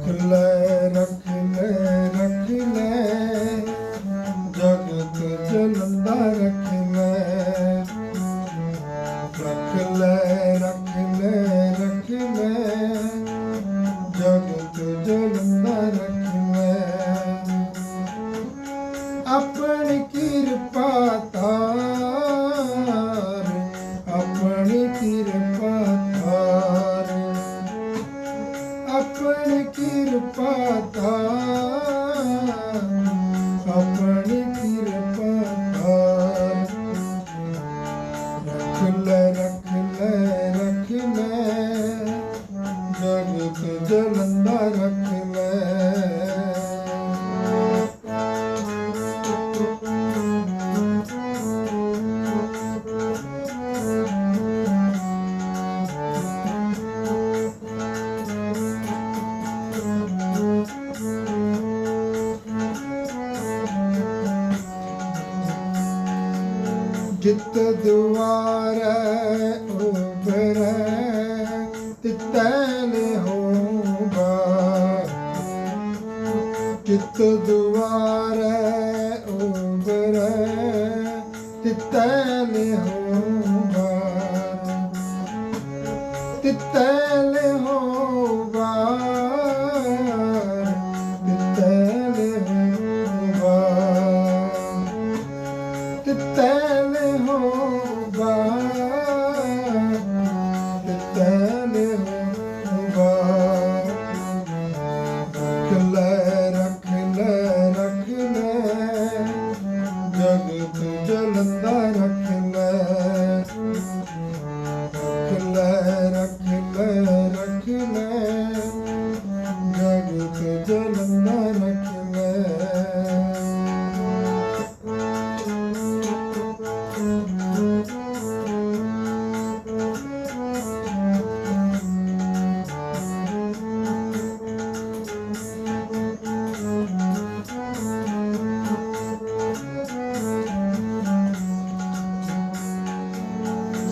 ਰੱਖ ਲੈ ਰੱਖ ਲੈ ਰੱਖ ਲੈ ਜਗਤ ਜਲੰਦਾ ਰੱਖ ਲੈ ਰੱਖ ਲੈ ਰੱਖ ਲੈ ਰੱਖ ਲੈ ਜਗਤ ਜਲੰਦਾ ਰੱਖ ਲੈ ਆਪਣੀ ਕਿਰਪਾ ਤਾਰ ਆਪਣੀ ਕਿਰਪਾ ਤਾਰ ਆਪਣੀ ਕਿਰਪਾ ਤਾਰ ਰੱਖ ਜਿਤ ਦੁਆਰੈ ਉਬਰੈ ਤਿਤੈਲ ਹੋਗਾ ਜਿਤ ਦੁਆਰੈ ਉਬਰੈ ਤਿਤੈਲ ਹੋਗਾ ਤਿਤੈਲ ਹੋਗਾ ਤਿਤੈਲ ਹੋਗਾ ਤਿਤੈਲ ਹੋਗਾ ਤਿਤੈਲ ਹੋਗਾ ਰੱਖ ਲੈ ਰੱਖ ਲੈ ਰੱਖ ਲੈ, ਜਗਤ ਜਲੰਦਾ ਰੱਖ ਲੈ। ਰੱਖ ਰੱਖ ਲੈ ਰੱਖ ਲੈ।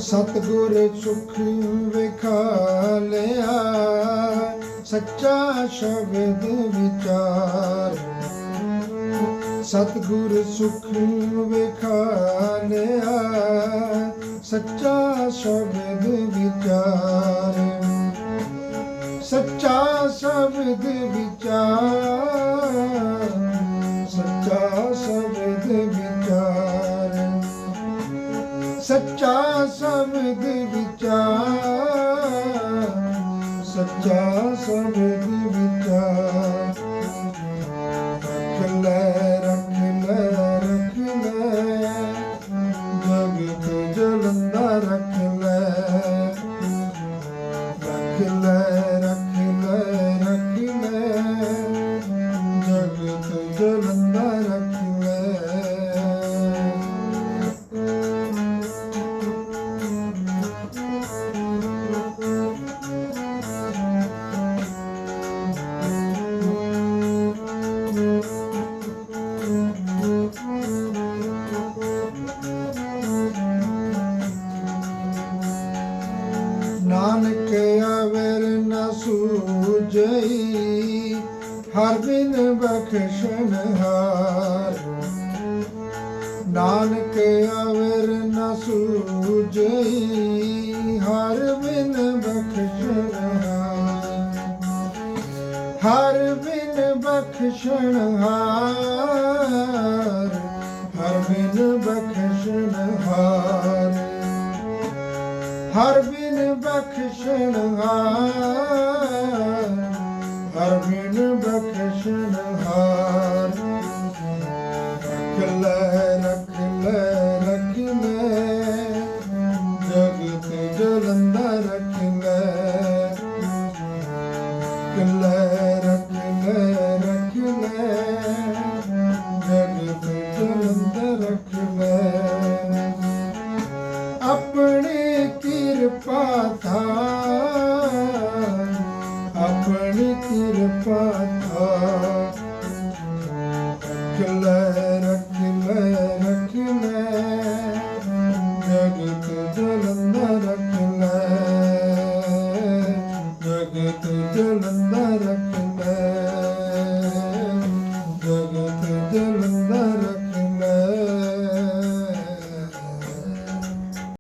ਸਤਗੁਰ ਸੁਖ ਵਿਖਾਲਿਆ, ਸੱਚਾ ਸ਼ਬਦ ਵਿਚਾਰ। ਸਤਗੁਰ ਸੁਖ ਵਿਖਾ ਸੱਚਾ ਸ਼ਬਦ ਵਿਚਾਰ। ਸੱਚਾ ਸ਼ਬਦ ਵਿਚਾਰ। ਸੱਚਾ ਸ਼ਬਦ ਵਿਚਾਰ, ਸੱਚਾ ਸ਼ਬਦ ਵਿਚਾਰ। ਰੱਖ ਲੈ ਰੱਖ ਲੈ ਰੱਖ ਲੈ, ਜਗਤ ਜਲੰਦਾ ਰੱਖ ਲੈ ਰੱਖ ਲੈ। ਰੱਖ ਲੈ ਨਾਨਕ ਆਵਰ ਨ ਸੂਝਈ, ਹਰ ਬਿਨ ਬਖਸ਼ਣ ਹਾਰ। ਨਾਨਕ ਆਵਰ ਨ ਸੂਝਈ, ਹਰ ਬਿਨ ਬਖਸ਼ਣ ਹਾਰ। ਹਰ ਬਿਨ ਬਖਸ਼ਣ ਹਾਰ, ਹਰ ਬਿਨ ਬਖਸ਼ਣ ਹਾਰ। ਹਰ ਬਿਨ ਬਖਸ਼ਣ ਹਾਰ ਹਰ ਬਿਨ ਕਿਰਪਾ ਧਾਰ ਆਪਣੀ ਕਿਰਪਾ ਧਾਰ ਰੱਖ ਲੈ ਰੱਖ ਲੈ ਰੱਖ ਲੈ ਜਗਤ ਜਲੰਦਾ ਰੱਖ ਲੈ ਜਗਤ ਜਲੰਦਾ ਰੱਖ ਲੈ